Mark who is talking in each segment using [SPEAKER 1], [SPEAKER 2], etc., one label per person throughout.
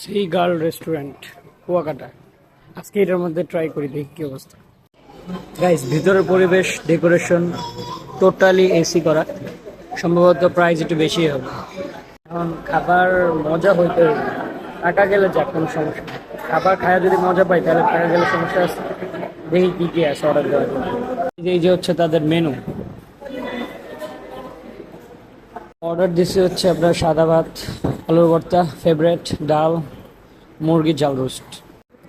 [SPEAKER 1] সেই girl restaurant, Kuakata. আজকে এটার মধ্যে ট্রাই করি, দেখি কি অবস্থা। গাইস ভিতরের পরিবেশ ডেকোরেশন টোটালি এসি করা। সম্ভবত প্রাইস একটু বেশি হবে। এখন খাবার মজা হইতে। টাকা গেলে যাক, কোনো সমস্যা খাবার খায়া যদি মজা পাই, তাহলে টাকা গেলে সমস্যা আছে। দেখি কি কি আছে অর্ডার দেওয়ার এই যে হচ্ছে তাদের মেনু অর্ডার দিচ্ছে হচ্ছে আপনার সাদা ভাত আলুর ভর্তা ফেভারেট ডাল, মুরগির জাল রোস্ট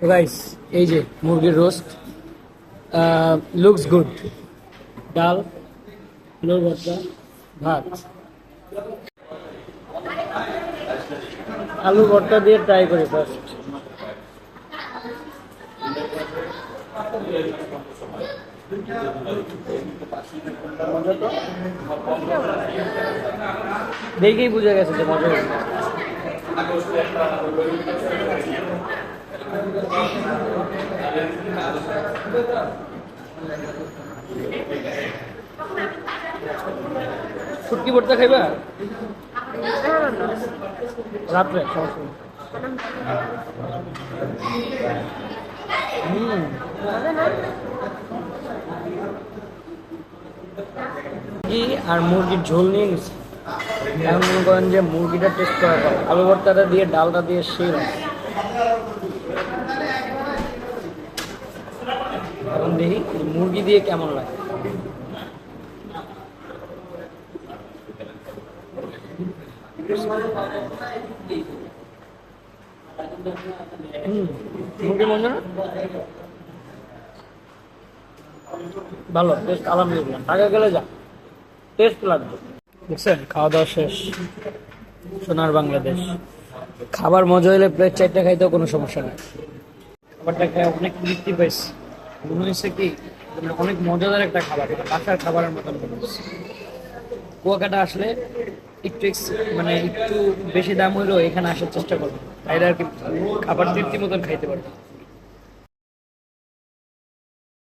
[SPEAKER 1] গাইস এই যে মুরগির রোস্ট লুকস গুড ডাল আলুর ভর্তা ভাত। আলু ভর্তা দিয়ে ট্রাই করি ফার্স্ট দেখেই বুঝে গেছে যে মজা ছুটকি ভর্তা খাইবা রাত্রে সমস্যা নেই। হুম মুরগি আর মুরগির ঝোল নিয়ে নিছি এখন মনে করেন যে মুরগিটা টেস্ট করা হয় আলু ভর্তাটা দিয়ে, ডালটা দিয়ে সেই। এখন দেখি মুরগি দিয়ে কেমন লাগে। মুরগি মজা না ভালো টেস্ট আলহামদুলিল্লাহ। টাকা গেলে যা টেস্ট লাগবে। দেখছেন খাওয়া দাওয়া শেষ। সোনার বাংলাদেশ। খাবার মজা হলে প্লেট চারটা খাইতেও কোনো সমস্যা নেই। খাবারটা খেয়ে অনেক তৃপ্তি পাইছি। মনে হয়েছে কি মানে অনেক মজাদার একটা খাবার বাসার খাবারের মতন কুয়াকাটা আসলে একটু মানে একটু বেশি দাম হইলেও এখানে আসার চেষ্টা করব। তাইলে আর কি খাবার তৃপ্তি মতন খাইতে পারব।